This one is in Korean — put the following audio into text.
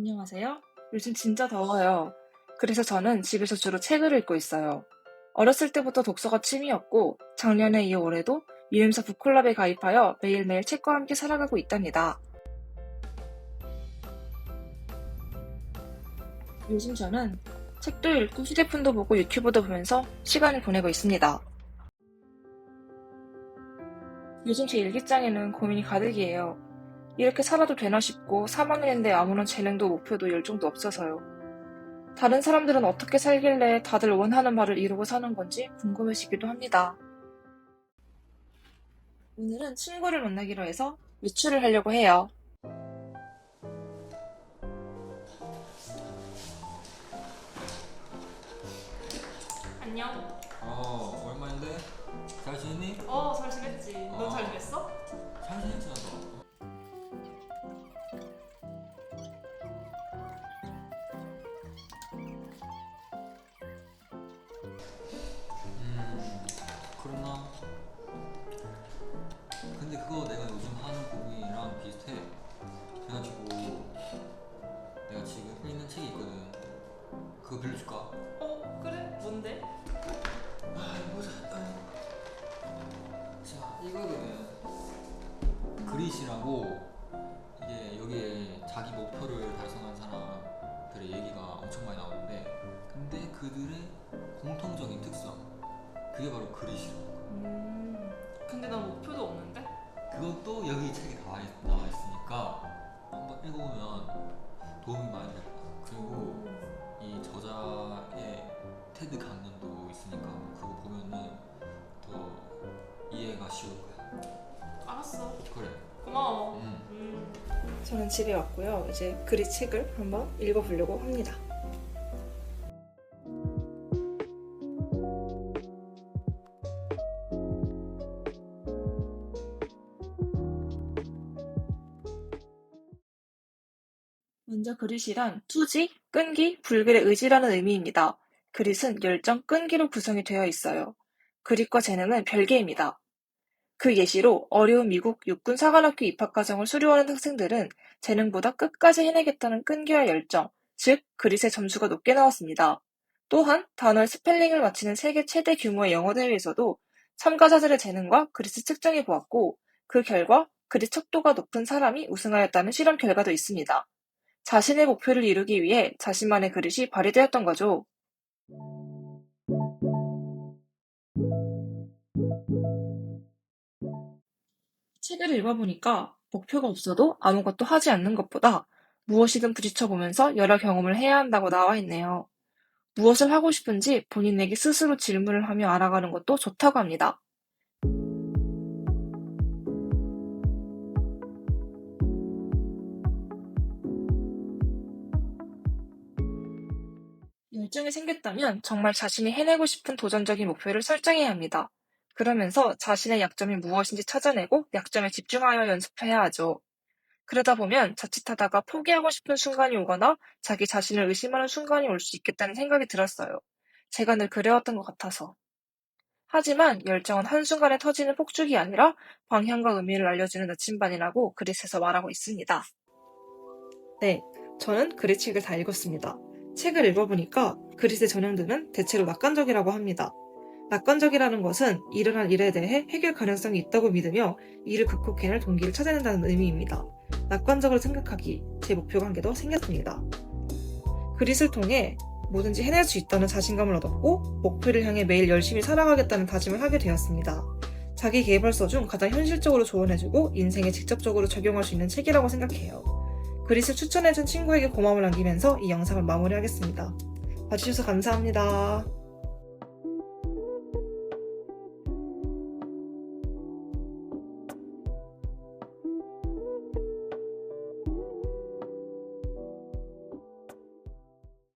안녕하세요. 요즘 진짜 더워요. 그래서 저는 집에서 주로 책을 읽고 있어요. 어렸을 때부터 독서가 취미였고, 작년에 이어 올해도 유엠사 북클럽에 가입하여 매일매일 책과 함께 살아가고 있답니다. 요즘 저는 책도 읽고 휴대폰도 보고 유튜브도 보면서 시간을 보내고 있습니다. 요즘 제 일기장에는 고민이 가득이에요. 이렇게 살아도 되나 싶고 3학년인데 아무런 재능도 목표도 열정도 없어서요. 다른 사람들은 어떻게 살길래 다들 원하는 바를 이루고 사는 건지 궁금해지기도 합니다. 오늘은 친구를 만나기로 해서 외출을 하려고 해요. 안녕. 어 얼마인데? 잘 지냈니? 어, 잘 지냈지. 넌 어. 잘 지냈어? 잘 지냈지 나 그거 내가 요즘 하는 고민이랑 비슷해 그래가지고 내가 지금 읽는 책이 있거든 그거 빌려줄까? 어, 그래? 뭔데? 아 보자 자 이거거든 그릿이라고 이게 여기에 자기 목표를 달성한 사람들의 얘기가 엄청 많이 나오는데 근데 그들의 공통적인 특성 그게 바로 그릿이라고 음. 근데 난 목표도 없는데? 그것도 여기 책에 나와, 있, 나와 있으니까 한번 읽어보면 도움이 많이 될 거야 그리고 이 저자의 테드 강연도 있으니까 그거 보면은 더 이해가 쉬울 거야 알았어. 그래 고마워. 음. 음. 저는 집에 왔고요. 이제 그리 책을 한번 읽어보려고 합니다. 먼저 그릿이란 투지, 끈기, 불길의 의지라는 의미입니다. 그릿은 열정, 끈기로 구성이 되어 있어요. 그릿과 재능은 별개입니다. 그 예시로 어려운 미국 육군 사관학교 입학 과정을 수료하는 학생들은 재능보다 끝까지 해내겠다는 끈기와 열정, 즉 그릿의 점수가 높게 나왔습니다. 또한 단어의 스펠링을 맞히는 세계 최대 규모의 영어 대회에서도 참가자들의 재능과 그릿을 측정해 보았고 그 결과 그릿 척도가 높은 사람이 우승하였다는 실험 결과도 있습니다. 자신의 목표를 이루기 위해 자신만의 그릿이 발휘되었던 거죠. 책을 읽어보니까 목표가 없어도 아무것도 하지 않는 것보다 무엇이든 부딪혀보면서 여러 경험을 해야 한다고 나와 있네요. 무엇을 하고 싶은지 본인에게 스스로 질문을 하며 알아가는 것도 좋다고 합니다. 열정이 생겼다면 정말 자신이 해내고 싶은 도전적인 목표를 설정해야 합니다. 그러면서 자신의 약점이 무엇인지 찾아내고 약점에 집중하여 연습해야 하죠. 그러다 보면 자칫하다가 포기하고 싶은 순간이 오거나 자기 자신을 의심하는 순간이 올 수 있겠다는 생각이 들었어요. 제가 늘 그래왔던 것 같아서. 하지만 열정은 한순간에 터지는 폭죽이 아니라 방향과 의미를 알려주는 나침반이라고 그릿에서 말하고 있습니다. 네, 저는 그릿 책을 다 읽었습니다. 책을 읽어보니까 그릿의 전형들은 대체로 낙관적이라고 합니다. 낙관적이라는 것은 일어날 일에 대해 해결 가능성이 있다고 믿으며 이를 극복해낼 동기를 찾아낸다는 의미입니다. 낙관적으로 생각하기, 제한개더 생겼습니다. 그릿을 통해 뭐든지 해낼 수 있다는 자신감을 얻었고 목표를 향해 매일 열심히 살아가겠다는 다짐을 하게 되었습니다. 자기 개발서 중 가장 현실적으로 조언해주고 인생에 직접적으로 적용할 수 있는 책이라고 생각해요. 그릿을 추천해준 친구에게 고마움을 남기면서 이 영상을 마무리하겠습니다. 봐주셔서 감사합니다.